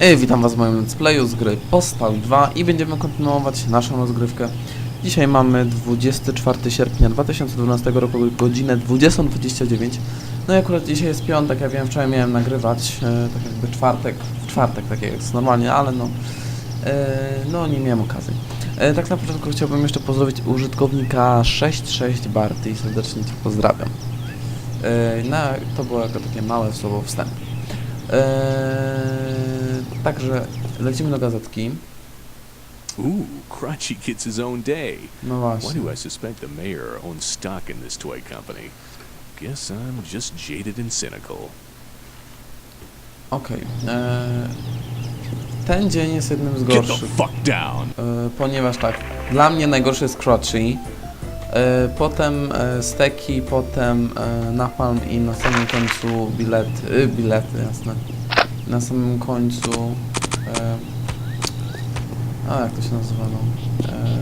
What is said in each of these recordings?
Ej, witam was w moim let's playu z gry Postal 2 i będziemy kontynuować naszą rozgrywkę. Dzisiaj mamy 24 sierpnia 2012 roku, godzinę 20.29. No i akurat dzisiaj jest piątek, ja wiem, wczoraj miałem nagrywać, e, tak jakby czwartek, w czwartek, tak jak jest normalnie, ale no, e, no nie miałem okazji. E, tak na początku chciałbym jeszcze pozdrowić użytkownika 66 Barty i serdecznie Cię pozdrawiam. E, na, to było jako takie małe słowo wstępu. Eee, także lecimy do gazetki. Ooh, Crunchy gets his own day. No Why właśnie. do I suspect the mayor owns stock in this toy company? Guess I'm just jaded and cynical. Okej. Eee, ten dzień jest jednym z Get the gorszych. fuck down! Eee, ponieważ tak, dla mnie najgorszy jest Crotchy. Eee, potem e, steki, potem e, napalm i na samym końcu bilety, y, bilety jasne. Na samym końcu e, a jak to się nazywa no?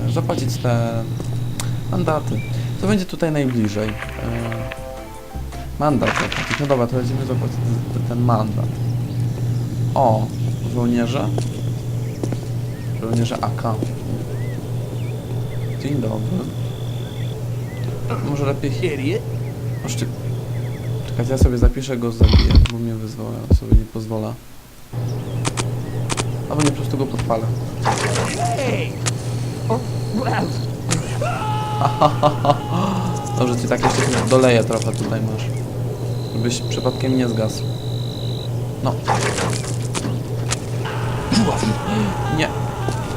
E, zapłacić te mandaty. To będzie tutaj najbliżej. E, mandat zapłacić. No dobra, to lecimy zapłacić ten- mandat. O, żołnierze. Żołnierze AK. Dzień dobry. Może lepiej... Idiot! Czekajcie, ja sobie zapiszę go, zabiję, bo mnie wyzwał, sobie nie pozwolę. Albo nie, po prostu go podpalę. Dobrze, ci tak jeszcze doleję trochę tutaj masz. Żebyś przypadkiem nie zgasł. No. Nie.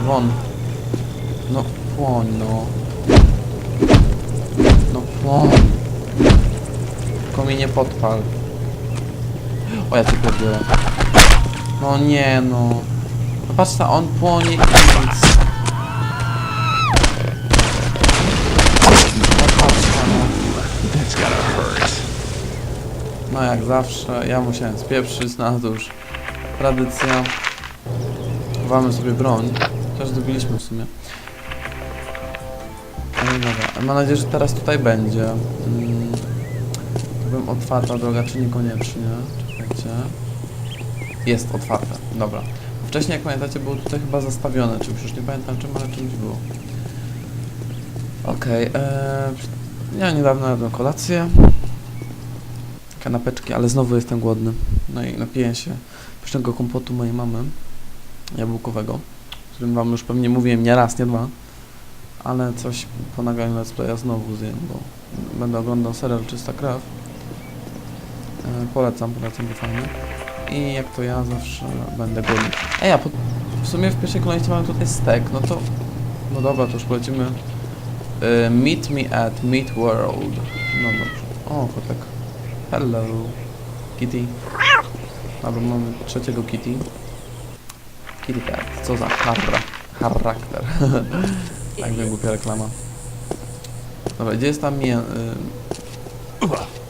Won. No, płoń, no. No, płoń. Tylko mi nie podpal. O, ja cię pierdzielę. No nie, no. No patrz, ta, on płonie i nic. No no. No jak zawsze, ja musiałem spieprzyć, no to już tradycja. Chowamy sobie broń. Też zdobyliśmy w sumie. No dobra, mam nadzieję, że teraz tutaj będzie. Mm, otwarta droga, czy niekoniecznie. Czekajcie. Jest otwarta, dobra. Wcześniej, jak pamiętacie, było tutaj chyba zastawione czymś, już nie pamiętam czym, ale czymś było. Okej, okay, ja niedawno jadłem kolację kanapeczki, ale znowu jestem głodny. No i napiję się pysznego kompotu mojej mamy, jabłkowego, o którym wam już pewnie mówiłem nie raz, nie dwa, ale coś po nagraniu let's playa znowu zjem, bo będę oglądał serial Czysta Krew. Polecam, polecam, bo fajny. I jak to ja zawsze będę głodny. Ej, a po, w sumie w pierwszej kolejności mamy tutaj stek, no to... No dobra, to już polecimy. E, meet me at Meat World. No dobrze. O, kotek. Hello, Kitty. Albo mamy trzeciego Kitty. Kitty Cat. Co za harra. Charakter. tak wiem, głupia reklama. Dobra, gdzie jest tam mię... Y...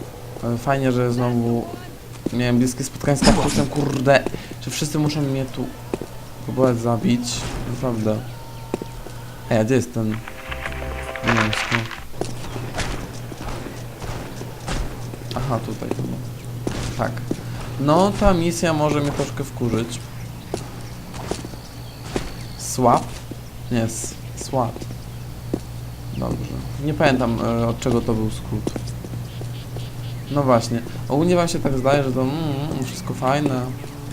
Fajnie, że znowu miałem bliskie spotkanie z kaktusem, kurde. Czy wszyscy muszą mnie tu próbować zabić? Naprawdę. Ej, gdzie jest ten... Mięsko? Aha, tutaj. Tak. No, ta misja może mnie troszkę wkurzyć. Swap? Nie, s- swap. Dobrze. Nie pamiętam e, od czego to był skrót. No właśnie. Ogólnie wam się tak zdaje, że to mm, wszystko fajne.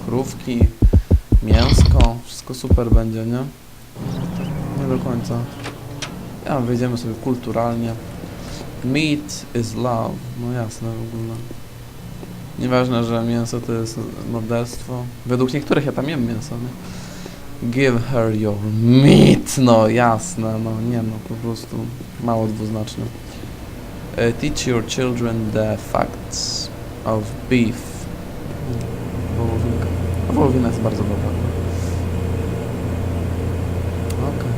Krówki, mięsko, wszystko super będzie, nie? Nie do końca. Ja wyjdziemy sobie kulturalnie. Meat is love. No jasne w ogóle. Nieważne, że mięso to jest morderstwo. Według niektórych ja tam jem mięso, nie? Give her your meat. No jasne, no nie no, po prostu mało dwuznaczne. Uh, teach your children the facts of beef. Wołowinka. Wołowina jest bardzo dobra. Okej.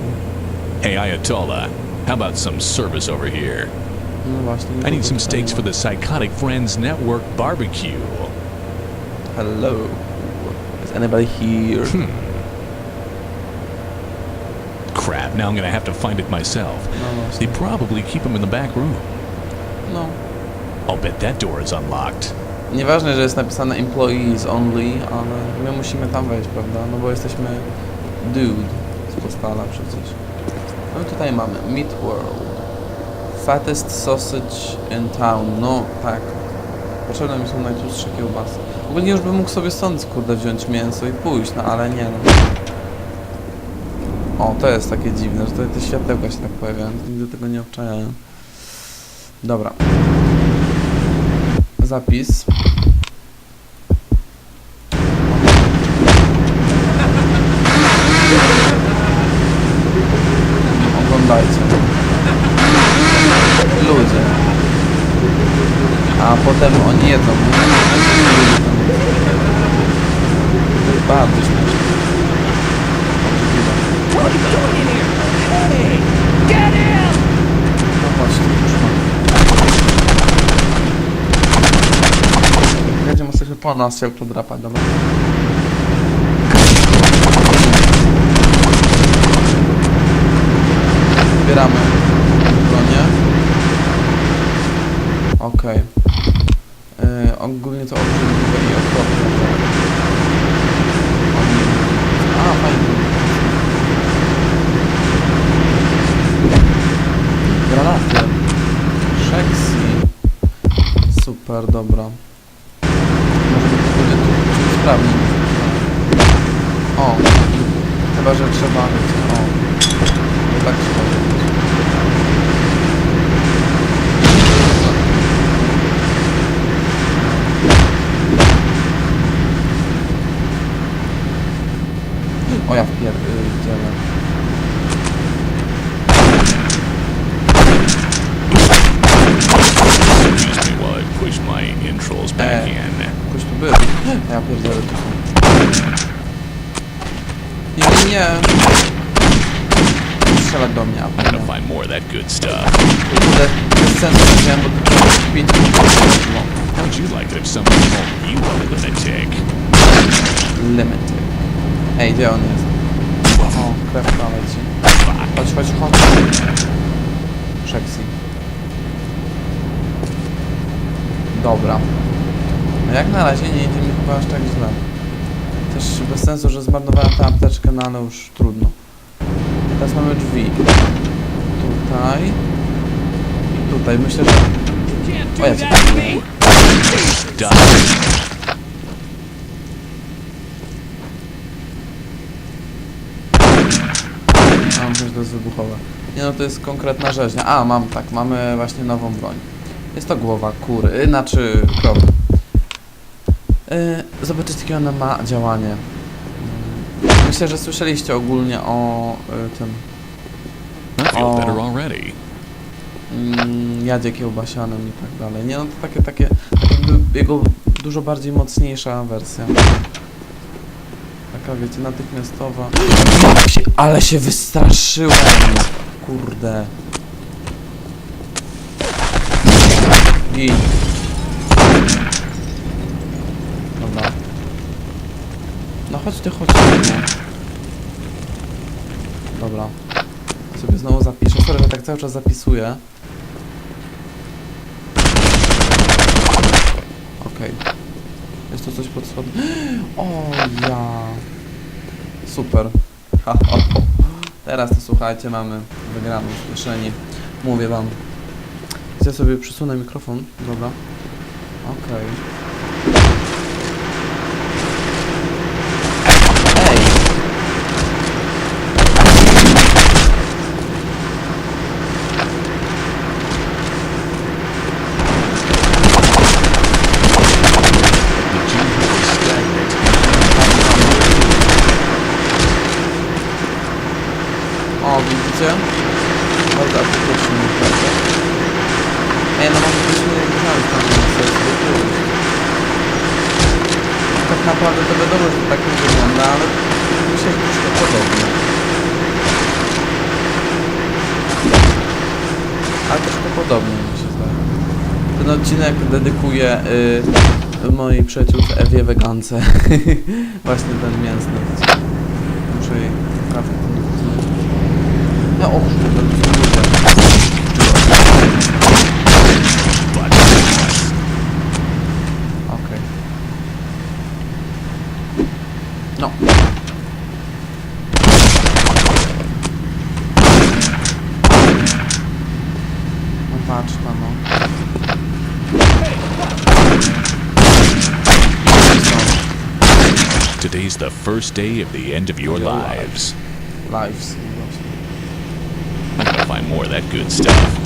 Hey, Ayatollah, how about some service over here? I need some steaks for the Psychotic Friends Network barbecue. Hello. Is anybody here? Hmm. Crap, now I'm gonna have to find it myself. They probably keep them in the back room. No. I'll bet that door is unlocked. Nieważne, że jest napisane employees only, ale my musimy tam wejść, prawda? No bo jesteśmy dude z postala przecież. No i tutaj mamy Meat World. Fattest sausage in town. No tak. Potrzebne mi są najtłustsze kiełbasy. Ogólnie już bym mógł sobie stąd kurde wziąć mięso i pójść, no ale nie no. O, to jest takie dziwne, że tutaj te światełka się tak pojawiają. Nigdy tego nie obczajałem. Dobra. Zapis. Oglądajcie. Ludzie. A potem oni jedzą. Bardzo śmieszne. No właśnie, już mam. Jedziemy sobie po nas to drapać, dobra. Zbieramy bronię. Okej. Yy, ogólnie to obrzydliwe i okropne. Oni... A, fajnie. Granaty. Sexy. Super, dobra. To sprawniej. O. Chyba, że trzeba... O. No tak trzeba zrobić. O ja wpierdzielę. While I push my intros back in. Ktoś tu był. Ja pierdzielę tu są. Nie, nie, nie. Strzelać do mnie, a I'm gonna potem. find more of that good stuff. Kurde, bez sensu wziąłem, bo tylko 5 minut How'd you like it if someone called you a lunatic? Limited. Ej, gdzie on jest? O, krewka leci. Chodź, chodź, chodź. Sexy. Dobra. No jak na razie nie idzie mi chyba aż tak źle. Też bez sensu, że zmarnowałem tę apteczkę, no ale już trudno. Teraz mamy drzwi. Tutaj. I tutaj. Myślę, że... O, ja. Mam coś, to jest wybuchowe. Nie no, to jest konkretna rzeźnia. A, mam tak, mamy właśnie nową broń. Jest to głowa kury, znaczy krowy. Yy, zobaczyć, jakie ona ma działanie. Mm, Myślę, że słyszeliście ogólnie o y, tym already. mm, jadzie kiełbasianym i tak dalej. Nie no, to takie, takie, tak jego dużo bardziej mocniejsza wersja. Taka, wiecie, natychmiastowa. Ale się wystraszyłem! Kurde. I. Dobra. No chodź ty, chodź. Dobra. Sobie znowu zapiszę. Sorry, że tak cały czas zapisuję. Okej. Jest tu coś pod spodem. O ja. Super. Ha, ha. Teraz to słuchajcie, mamy wygraną w kieszeni. Mówię wam. Ja sobie przysunę mikrofon. Dobra. Okej. Ej! podobnie mi się zdaje. Ten odcinek dedykuję y, mojej przyjaciółce Ewie Wegance. Właśnie ten mięsny. Muszę jej kawę No och, Okej. No. Today's the first day of the end of your Your lives. Lives. I'm gonna find more of that good stuff.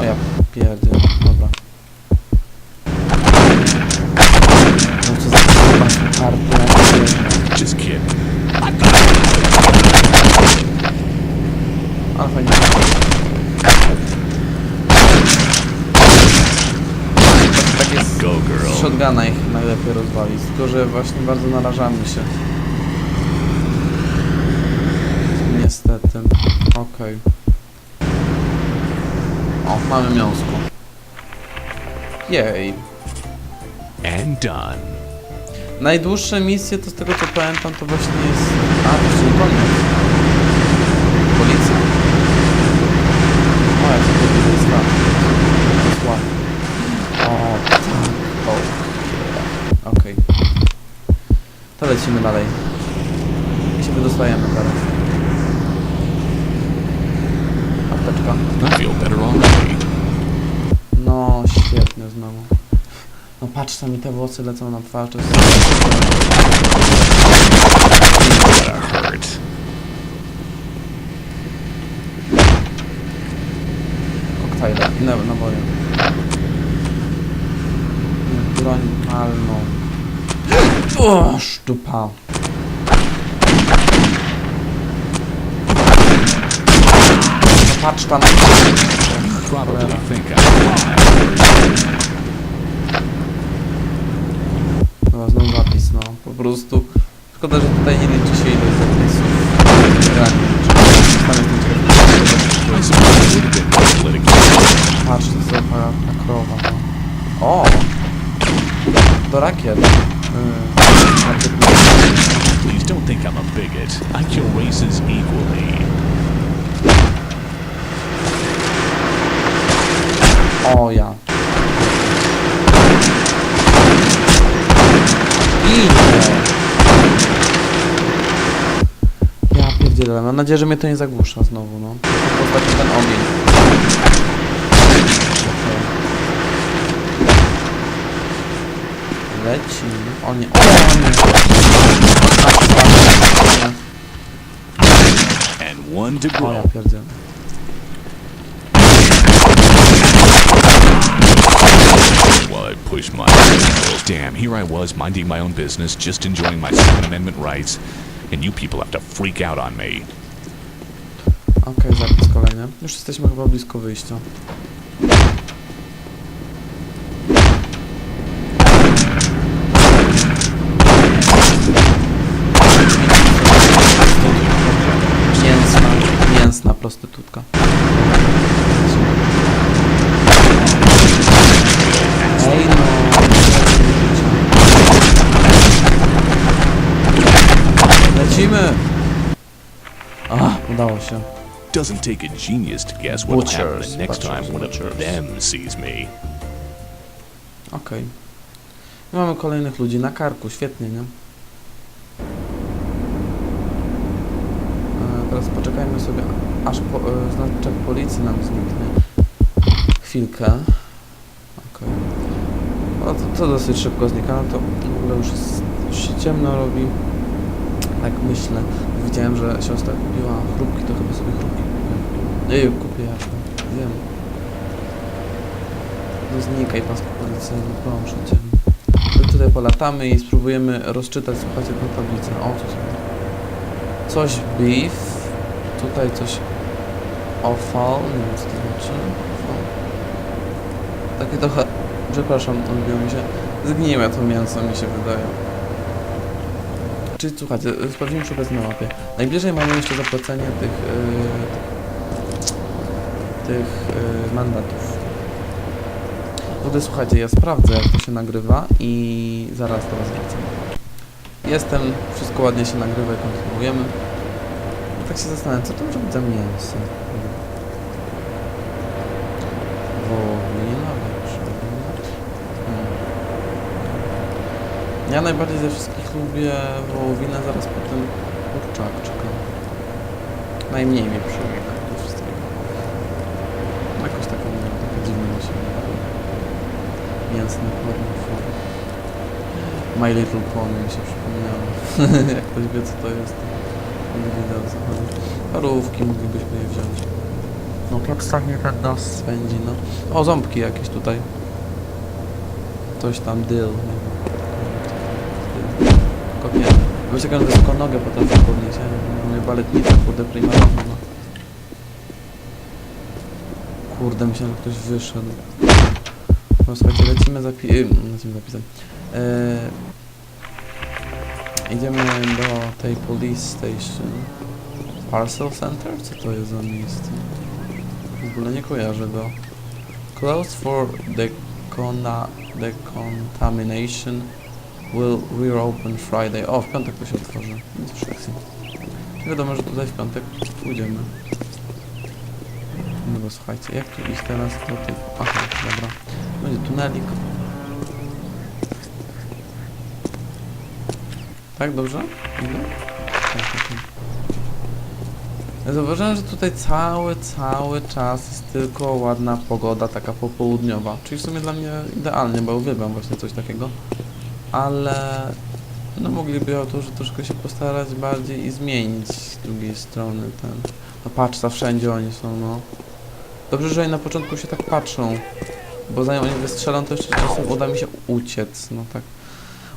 O ja pierdzielę, dobra. Shotguna ich najlepiej rozwalić, tylko że właśnie bardzo narażamy się. Niestety. Okej. O, mamy miąsko. Jej. And done. Najdłuższe misje, to z tego co pamiętam, to właśnie jest... A, to nie koniec. Policja. O, jak to tutaj jest tam. Jest ładnie. O, tak. O, yeah. Okej. To lecimy dalej. I się wydostajemy teraz. Apteczka. No, świetnie znowu. No patrz, tam mi te włosy lecą na twarz, to jest... Koktajle naboje. Broń palną. O, sztupa. No patrz. Probably Cholera. No, znowu zapis, no. Po prostu. Szkoda, że tutaj nie liczy się ilość zapisów. Patrz, to jest ta krowa, no. O! Do rakiet. Rakiet Please don't think I'm a bigot. I kill races equally. O ja. Ja pierdzielę, mam nadzieję, że mnie to nie zagłusza znowu, no. Postaci ten ogień. Lecimy. O nie, o nie. And one to O ja pierdzielę. I push my. Damn, here I was minding my own business, just enjoying my Second Amendment rights, and you people have to freak out on me. Okej, zapis kolejny. Już jesteśmy chyba blisko wyjścia. A, udało się. Doesn't take a genius to guess what'll happen Butchers, the next butchers, time one of butchers. them sees me. Okej. I mamy kolejnych ludzi na karku, świetnie, nie? E, teraz poczekajmy sobie, aż po, e, znaczek policji nam zniknie. Chwilkę. Okej. No to, to dosyć szybko znika, no to w ogóle już, jest, już się ciemno robi. Tak myślę. Widziałem, że siostra kupiła chrupki, to chyba sobie chrupki kupię. Nie, kupię ja. Wiem. No znikaj pasku policyjny, proszę cię. To tutaj polatamy i spróbujemy rozczytać, słuchajcie, tę tablicę. O, tu są. Coś beef, tutaj coś offal, nie wiem co to znaczy. Offal. Takie trochę, przepraszam, odbiło mi się. Zgniłe to mięso mi się wydaje. Czyli słuchajcie, y, sprawdzimy okazji na mapie. Najbliżej mamy jeszcze zapłacenie tych, yy, tych yy, mandatów. W ogóle słuchajcie, ja sprawdzę jak to się nagrywa i zaraz do was. Jestem, wszystko ładnie się nagrywa i kontynuujemy. Tak się zastanawiam, co to może być za mięso? Wołowina, Ja najbardziej ze wszystkich lubię wołowinę, zaraz po tym kurczaczka. Najmniej mnie przyjemna do wszystkiego. Jakoś taką nie takie dziwne mi się wydaje. Mięsny fur. My Little Pony mi się przypomniało. Jak ktoś wie co to jest, to nie wiedział co chodzi. Parówki moglibyśmy je wziąć. No tak strasznie ten nas spędzi, no. O, ząbki jakieś tutaj. Coś tam dyl, nie wiem. Wiesz jaką wysoko nogę potrafię podnieść, ja mówię baletnica, kurde, primadonna. No. Kurde, myślałem, że ktoś wyszedł. No słuchajcie, lecimy zapi... lecimy zapisem. Eee, idziemy do tej police station. Parcel Center? Co to jest za miejsce? W ogóle nie kojarzę go. Closed for decona, decontamination will reopen Friday. O, w piątek to się otworzy. Nic już akcji. Wiadomo, że tutaj w piątek pójdziemy. No bo słuchajcie, jak tu iść teraz do tej... Aha, dobra. Będzie tunelik. Tak, dobrze? Idę? Tak, tak, tak. Zauważyłem, że tutaj cały, cały czas jest tylko ładna pogoda, taka popołudniowa. Czyli w sumie dla mnie idealnie, bo uwielbiam właśnie coś takiego. Ale no mogliby autorzy troszkę się postarać bardziej i zmienić z drugiej strony ten... No patrz, wszędzie oni są, no. Dobrze, że oni na początku się tak patrzą. Bo zanim oni wystrzelą, to jeszcze czasem uda mi się uciec, no tak.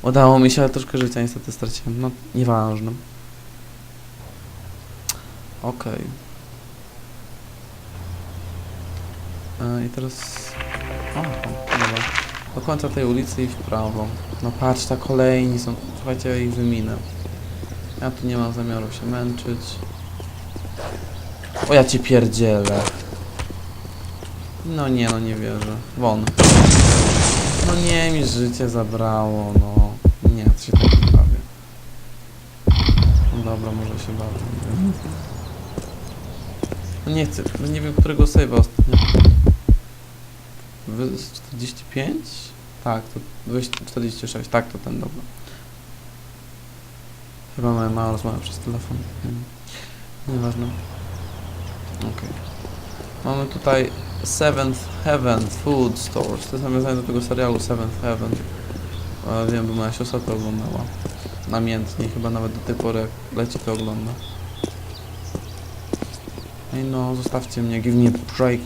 Udało mi się, ale troszkę życia niestety straciłem. No, nieważne. Okej. E, I teraz... O, o, dobra. Do końca tej ulicy i w prawo. No patrz, ta kolejni są... Słuchajcie, ja ich wyminę. Ja tu nie mam zamiaru się męczyć. O, ja cię pierdzielę. No nie, no nie wierzę. Won. No nie, mi życie zabrało, no. Nie, to się tak nie bawię. No dobra, może się bawię. No nie chcę, no nie wiem, którego save'a 45? Tak, to weź 46, tak, to ten, dobra. Chyba moja mała rozmawia przez telefon. Nieważne. Okej. Mamy tutaj Seventh Heaven Food Stores. To jest nawiązanie do tego serialu Seventh Heaven. E, wiem, bo moja siostra to oglądała. Namiętnie, chyba nawet do tej pory leci to ogląda. Ej no, zostawcie mnie, give me a break,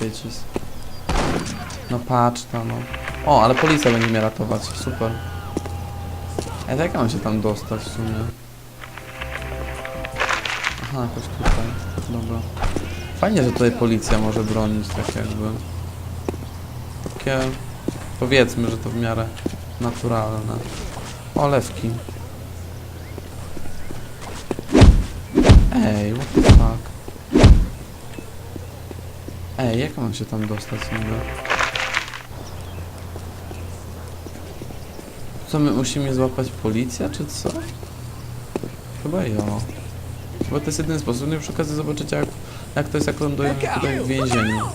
bitches. No patrz tam, no. O, ale policja będzie mnie ratować, super. Ej, to jak ja mam się tam dostać w sumie? Aha, jakoś tutaj, dobra. Fajnie, że tutaj policja może bronić, tak jakby. Takie, powiedzmy, że to w miarę naturalne. O, lewki. Ej, what the fuck? Ej, jak mam się tam dostać niby? Co, my musimy złapać policja, czy co? Chyba ja. Bo to jest jedyny sposób, no i przy okazji zobaczycie jak, jak to jest, jak lądujemy tutaj w więzieniu.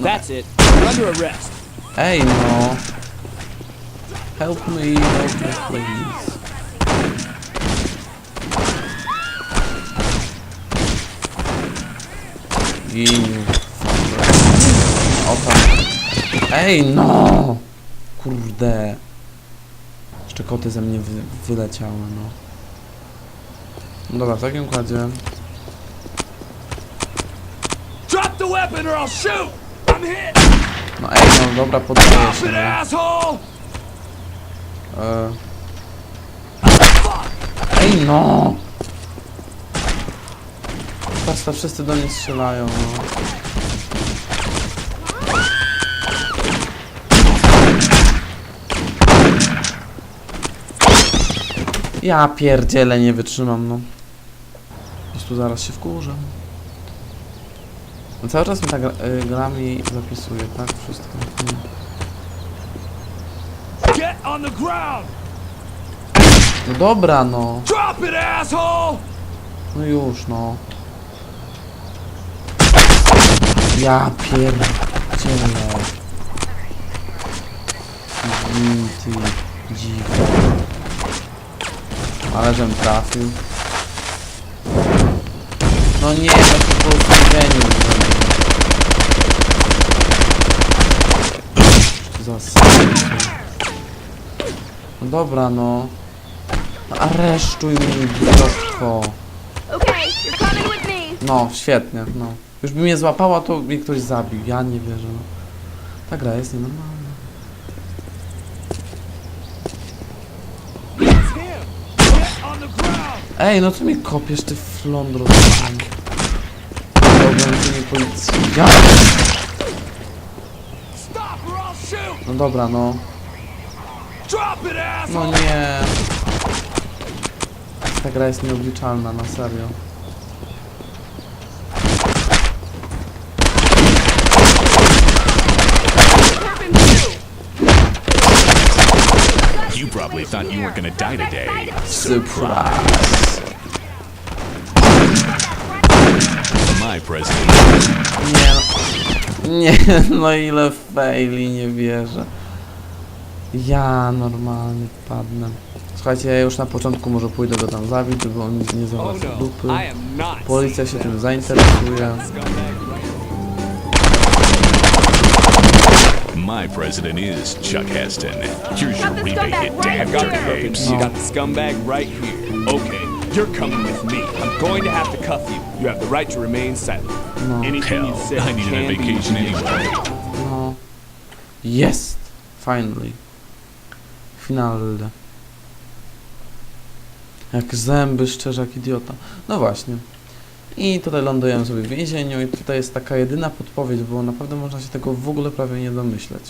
That's it. Under arrest. Ej no! Help me, help me please. Giniu. Ej no! Kurde. Jeszcze koty ze mnie wy, wyleciały, no. No Dobra, w takim układzie. Drop the weapon or I'll shoot. I'm hit. No ej no, dobra, poddaję się, no. asshole. E... Ej no! Patrz, to wszyscy do mnie strzelają, no. Ja pierdzielę, nie wytrzymam, no. po prostu zaraz się wkurzę. No cały czas mi tak y, grami zapisuje, tak? Wszystko. No dobra, no. No już, no. Ja pierdzielę. Dziwny ty, dziwny. Ale żem trafił. No nie, no to po prostu geniusz zrobił. Co za s***. No dobra, no. Aresztuj mnie, idiotko. No, świetnie, no. Już by mnie złapała, to mnie ktoś zabił. Ja nie wierzę, no. Ta gra jest nienormalna. It's him! Get on the ground! Ej, no co mi kopiesz, ty flądro? I'll shoot! No dobra, no. No nie. Ta gra jest nieobliczalna, na serio. Probably thought you were gonna die today. Surprise! My president. Nie, no. nie, no ile faili, nie wierzę. Ja normalnie padnę. Słuchajcie, ja już na początku może pójdę go tam zabić, żeby on nie Oh zobaczył no, dupy. Am not. Policja się tym zainteresuje. My president is Chuck Heston. Here's your Got rebate hit, right damn here. dirty apes. You got the scumbag right here. Okay, you're coming with me. I'm going to have to cuff you. You have the right to remain silent. No, Anything you Hell, say I needed a can be vacation anyway. no. Jest! Finally. Finalne. Jak zęby szczerze, jak idiota. No właśnie. I tutaj lądujemy sobie w więzieniu i tutaj jest taka jedyna podpowiedź, bo naprawdę można się tego w ogóle prawie nie domyśleć.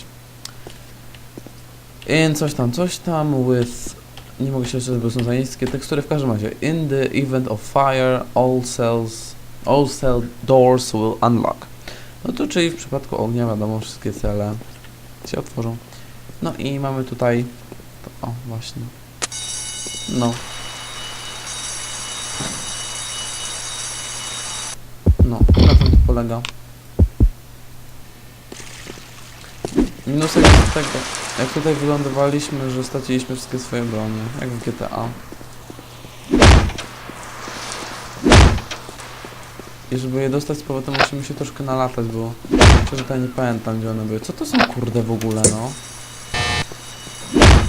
In coś tam, coś tam with... Nie mogę się jeszcze, bo są za niskie tekstury. W każdym razie, in the event of fire, all cells, all cell doors will unlock. No to czyli w przypadku ognia, wiadomo, wszystkie cele się otworzą. No i mamy tutaj... To, o, właśnie. No. No, na tym to polega. Minusek jest tego, jak tutaj wylądowaliśmy, że straciliśmy wszystkie swoje bronie, jak w GTA. I żeby je dostać z powrotem musimy się troszkę nalatać, bo ja nie pamiętam gdzie one były. Co to są kurde w ogóle, no?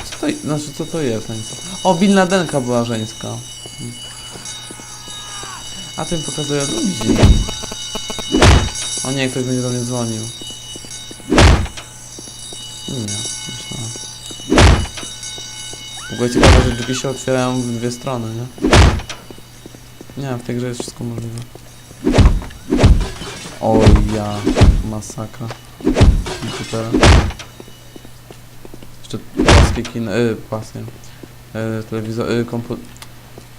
Co to, znaczy co to jest? O, Bin Ladenka była żeńska. A tym pokazuje ludzi. O nie, ktoś będzie do mnie dzwonił. Nie, myślałem. W ogóle ciekawe, że drzwi się otwierają w dwie strony, nie? Nie, w tej grze jest wszystko możliwe. Oj ja, masakra. Komputera. Jeszcze płaskie kino, y, płaskie. Y, telewizor, y, kompu...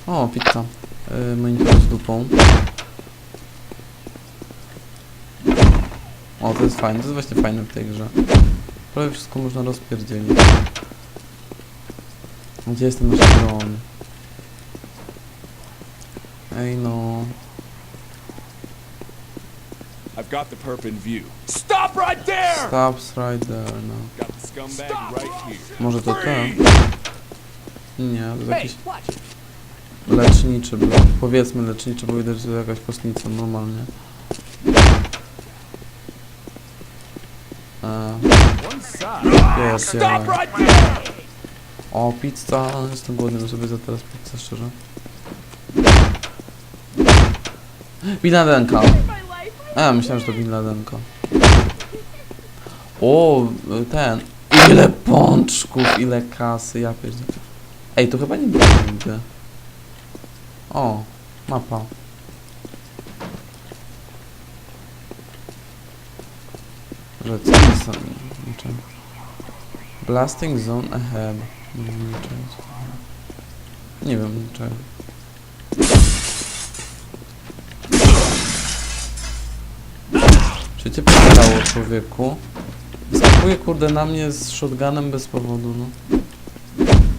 O, pizza. Y, monitor z dupą. O, to jest fajne, to jest właśnie fajne w tej grze. Prawie wszystko można rozpierdzielić. Gdzie jest ten nasz dron? Ej no... I've got the perp in view. Stop right there! Stops right there, no. Got the scumbag right here. Może to ten? Nie, to jakiś watch it. Leczniczy blok. Powiedzmy leczniczy, bo widać, że to jakaś kostnica normalnie. Eee, jest, ja. O, pizza. Jestem głodny, bym sobie za teraz pizzę, szczerze. Bin Ladenka. A, myślałem, że to Bin Ladenka. O, ten. Ile pączków, ile kasy, ja pierdolę. Ej, to chyba nie było nigdy. O, mapa. Że co jest tam? Niczym. Blasting zone ahead. Nie wiem niczego. Nie wiem niczego. Czy cię pytało człowieku? Wyskakuje kurde na mnie z shotgunem bez powodu.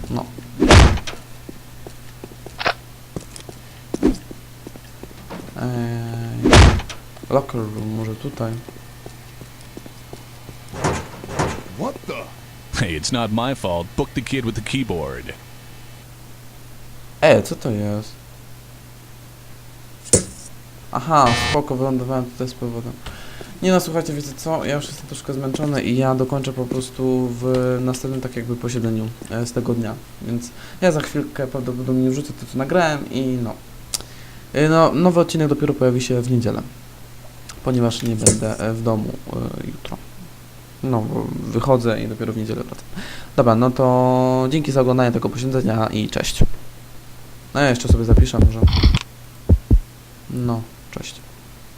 No. Ej. Locker room, może tutaj. What the? Hey, it's not my fault. Book the kid with the keyboard. E, co to jest? Aha, spoko, wylądowałem tutaj z powodem. Nie no, słuchajcie, wiecie co, ja już jestem troszkę zmęczony i ja dokończę po prostu w następnym tak jakby posiedzeniu e, z tego dnia, więc ja za chwilkę prawdopodobnie wrzucę to, co nagrałem i no. E, No, nowy odcinek dopiero pojawi się w niedzielę, ponieważ nie będę e, w domu e, jutro. No, wychodzę i dopiero w niedzielę wracam. Dobra, no to dzięki za oglądanie tego posiedzenia i cześć. No ja jeszcze sobie zapiszę może. No, cześć.